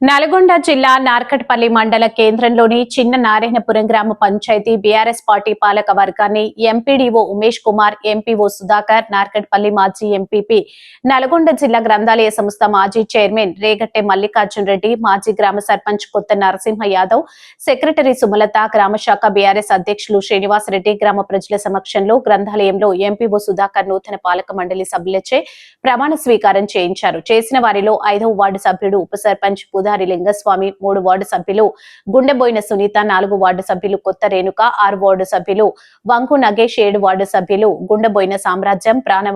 నల్గొండ జిల్లా నార్కట్పల్లి మండల కేంద్రంలోని చిన్న నారాయణపురం గ్రామ పంచాయతీ బీఆర్ఎస్ పార్టీ పాలక వర్గాన్ని ఎంపీడీఓ ఉమేష్ కుమార్ ఎంపీఓ సుధాకర్ నార్కట్పల్లి మాజీ ఎంపీపీ నల్గొండ జిల్లా గ్రంథాలయ సంస్థ మాజీ చైర్మన్ రేగట్టె మల్లికార్జున్ రెడ్డి మాజీ గ్రామ సర్పంచ్ కొత్త నరసింహ యాదవ్ సెక్రటరీ సుమలత గ్రామ శాఖ బీఆర్ఎస్ అధ్యక్షులు శ్రీనివాసరెడ్డి గ్రామ ప్రజల సమక్షంలో గ్రంథాలయంలో ఎంపీఓ సుధాకర్ నూతన పాలక మండలి సభ్యులచే ప్రమాణ స్వీకారం చేయించారు. చేసిన వారిలో ఐదవ వార్డు సభ్యుడు ఉప సర్పంచ్ పుదారి లింగస్వామి మూడు వార్డు సభ్యులు గుండెబోయిన సునీత నాలుగు వార్డు సభ్యులు కొత్త రేణుక ఆరు వార్డు సభ్యులు వంకు నగేష్ ఏడు వార్డు సభ్యులు గుండెబోయిన సామ్రాజ్యం ప్రాణ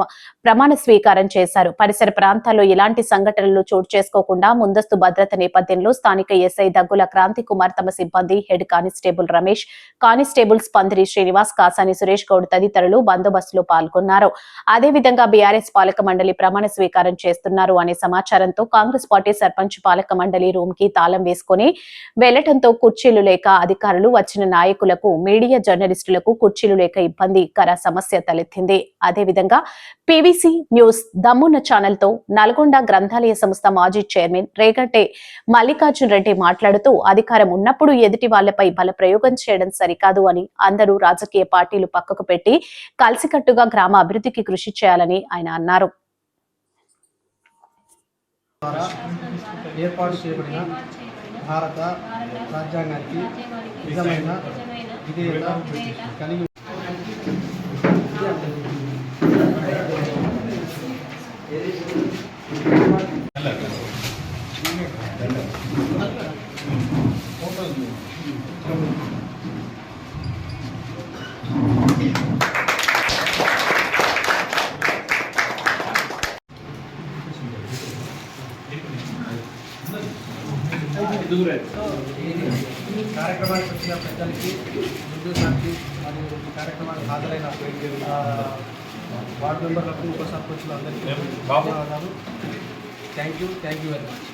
ప్రమాణ స్వీకారం చేశారు. పరిసర ప్రాంతాల్లో ఎలాంటి సంఘటనలు చోటు చేసుకోకుండా ముందస్తు భద్రత నేపథ్యంలో స్థానిక ఎస్ఐ దగ్గుల క్రాంతి కుమార్ తమ సిబ్బంది హెడ్ కానిస్టేబుల్ రమేష్ కానిస్టేబుల్ స్పందిరి శ్రీనివాస్ కాసాని సురేష్ గౌడ్ తదితరులు బందోబస్తులో పాల్గొన్నారు. అదేవిధంగా బీఆర్ఎస్ పాలక మండలి ప్రమాణ స్వీకారం చేస్తున్నారు అనే సమాచారంతో కాంగ్రెస్ పార్టీ సర్పంచ్ పాలక మండలి రూమ్కి తాళం వేసుకుని వెళ్ళటంతో కుర్చీలు లేక అధికారులు వచ్చిన నాయకులకు మీడియా జర్నలిస్టులకు కుర్చీలు లేక ఇబ్బందికర సమస్య తలెత్తింది. అదేవిధంగా పీవీసీ న్యూస్ దమ్మున్న ఛానల్తో నల్గొండ గ్రంథాలయ సంస్థ మాజీ చైర్మన్ రేగంటే మల్లికార్జున్ రెడ్డి మాట్లాడుతూ అధికారం ఉన్నప్పుడు ఎదుటి వాళ్ళపై బలప్రయోగం చేయడం సరికాదు అని అందరూ రాజకీయ పార్టీలు పక్కకు పెట్టి కలిసికట్టుగా గ్రామ అభివృద్ధికి కృషి చేయాలని ఆయన అన్నారు. ఏర్పాటు చేయబడిన భారత రాజ్యాంగానికి నిజమైన విధేయత కలిగి కార్యక్రమానికి వచ్చిన పెద్దలకి ఉద్యోగానికి మరియు ఈ కార్యక్రమానికి హాజరైన ఆ, వార్డు మెంబర్లకు ఉప సర్పంచులు అందరికీ ధన్యవాదాలు. Thank you thank you very much.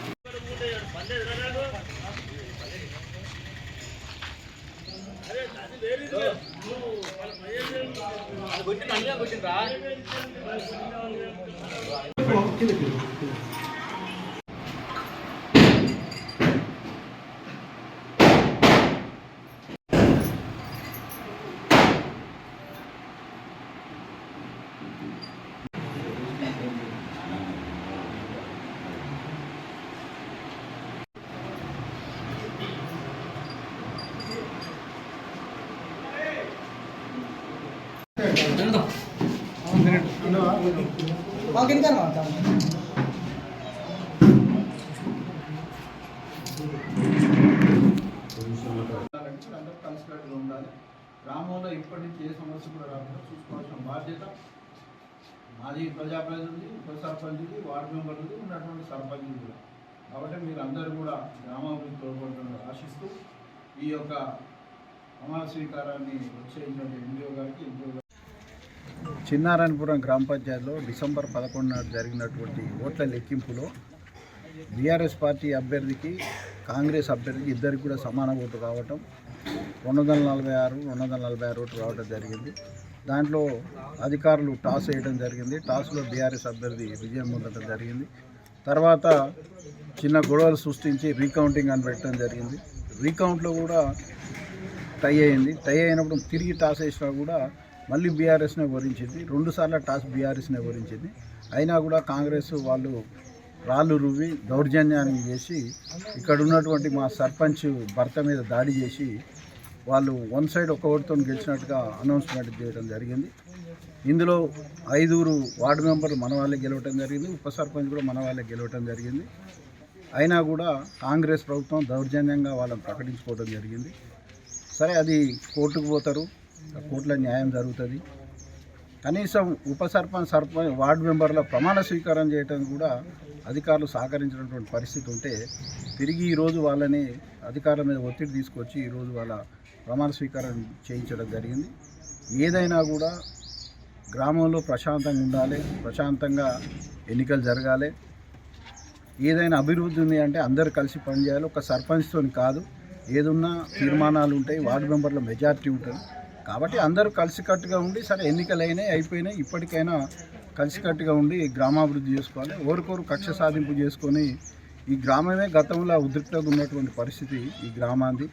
కూడా అందరూ కలిసికట్టుగా ఉండాలి గ్రామంలో ఇప్పటి నుంచి ఏ సమస్య కూడా రాకుండా చూసుకోవాల్సిన బాధ్యత మాది ప్రజాప్రతినిధి ఉప సర్పంచుది వార్డు మెంబర్లది ఉన్నటువంటి సర్పంచులు కూడా. కాబట్టి మీరు అందరూ కూడా గ్రామాభివృద్ధి తోడ్పడుతున్నారు ఆశిస్తూ ఈ యొక్క ప్రమాణ స్వీకారాన్ని వచ్చేటువంటి ఎన్డీఓ గారికి ఎన్డీఓ చిన్నారాయణపురం గ్రామ పంచాయతీలో డిసెంబర్ పదకొండు నాడు జరిగినటువంటి ఓట్ల లెక్కింపులో బీఆర్ఎస్ పార్టీ అభ్యర్థికి కాంగ్రెస్ అభ్యర్థికి ఇద్దరికి కూడా సమాన ఓటు రావటం రెండు వందల నలభై ఆరు రెండు వందల నలభై ఆరు ఓట్లు రావడం జరిగింది. దాంట్లో అధికారులు టాస్ వేయడం జరిగింది. టాస్లో బీఆర్ఎస్ అభ్యర్థి విజయం పొందడం జరిగింది. తర్వాత చిన్న గొడవలు సృష్టించి రీకౌంటింగ్ అని పెట్టడం జరిగింది. రీకౌంట్లో కూడా టై అయింది. టై అయినప్పుడు తిరిగి టాస్ వేసినా కూడా మళ్ళీ బీఆర్ఎస్నే ఓరించింది రెండుసార్లు టాస్ బీఆర్ఎస్నే ఓరించింది అయినా కూడా కాంగ్రెస్ వాళ్ళు రాళ్ళు రువ్వి దౌర్జన్యాన్ని చేసి ఇక్కడ ఉన్నటువంటి మా సర్పంచ్ భర్త మీద దాడి చేసి వాళ్ళు వన్ సైడ్ ఒక ఓటుతో గెలిచినట్టుగా అనౌన్స్మెంట్ చేయడం జరిగింది. ఇందులో ఐదుగురు వార్డు మెంబర్లు మన వాళ్ళే గెలవటం జరిగింది. ఉప సర్పంచ్ కూడా మన వాళ్ళే గెలవటం జరిగింది. అయినా కూడా కాంగ్రెస్ ప్రభుత్వం దౌర్జన్యంగా వాళ్ళని ప్రకటించుకోవడం జరిగింది. సరే అది కోర్టుకు పోతారు. కోర్టులో న్యాయం జరుగుతుంది. కనీసం ఉప సర్పంచ్ సర్పంచ్ వార్డు మెంబర్ల ప్రమాణ స్వీకారం చేయడం కూడా అధికారులు సహకరించినటువంటి పరిస్థితి ఉంటే తిరిగి ఈరోజు వాళ్ళని అధికారుల మీద ఒత్తిడి తీసుకొచ్చి ఈరోజు వాళ్ళ ప్రమాణ స్వీకారం చేయించడం జరిగింది. ఏదైనా కూడా గ్రామంలో ప్రశాంతంగా ఉండాలి ప్రశాంతంగా ఎన్నికలు జరగాలి. ఏదైనా అభివృద్ధి ఉంది అంటే అందరూ కలిసి పనిచేయాలి. ఒక సర్పంచ్తో కాదు ఏదున్నా తీర్మానాలు ఉంటాయి వార్డు మెంబర్ల మెజారిటీ ఉంటుంది. కాబట్టి అందరూ కలిసికట్టుగా ఉండి సరే ఎన్నికలు అయిపోయినాయి ఇప్పటికైనా కలిసికట్టుగా ఉండి గ్రామాభివృద్ధి చేసుకోవాలి. ఓరికోరు కక్ష సాధింపు చేసుకొని ఈ గ్రామమే గతంలో ఉద్రిక్తంగా ఉన్నటువంటి పరిస్థితి ఈ గ్రామాది.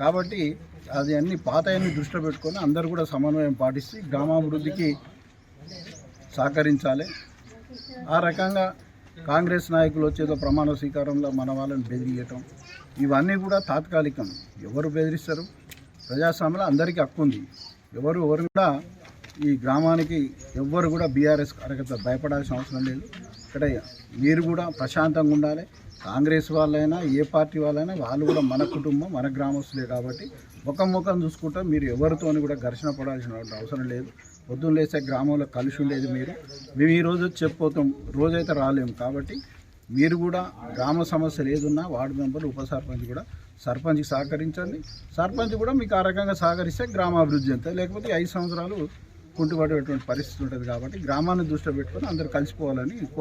కాబట్టి అది అన్ని పాతయన్ని దృష్టిలో పెట్టుకొని అందరూ కూడా సమన్వయం పాటిస్తే గ్రామాభివృద్ధికి సహకరించాలి. ఆ రకంగా కాంగ్రెస్ నాయకులు వచ్చేదో ప్రమాణ స్వీకారంలో మన వాళ్ళని బెదిరియటం ఇవన్నీ కూడా తాత్కాలికం. ఎవరు బెదిరిస్తారు? ప్రజాస్వామ్యంలో అందరికీ హక్కు ఉంది. ఎవరు ఎవరు కూడా ఈ గ్రామానికి ఎవ్వరు కూడా బీఆర్ఎస్ కార్యకర్త భయపడాల్సిన అవసరం లేదు. ఇక్కడ మీరు కూడా ప్రశాంతంగా ఉండాలి. కాంగ్రెస్ వాళ్ళైనా ఏ పార్టీ వాళ్ళైనా వాళ్ళు కూడా మన కుటుంబం మన గ్రామస్తులే కాబట్టి ముఖం ముఖం చూసుకుంటా మీరు ఎవరితోని కూడా ఘర్షణ పడాల్సిన అవసరం లేదు. పొద్దున్న లేసే గ్రామంలో కలిసి ఉండేది మీరు. మేము ఈ రోజు చెప్పిపోతాం రోజైతే రాలేము కాబట్టి మీరు కూడా గ్రామ సమస్యలు ఏదున్నా వార్డు మెంబర్ ఉప సర్పంచ్ కూడా సర్పంచ్కి సహకరించండి. సర్పంచ్ కూడా మీకు ఆ రకంగా సహకరిస్తే గ్రామాభివృద్ధి అంతే లేకపోతే ఐదు సంవత్సరాలు కుంటుపడేటువంటి పరిస్థితి ఉంటుంది కాబట్టి గ్రామాన్ని దృష్టిలో పెట్టుకొని అందరూ కలిసిపోవాలని కోరుతున్నాను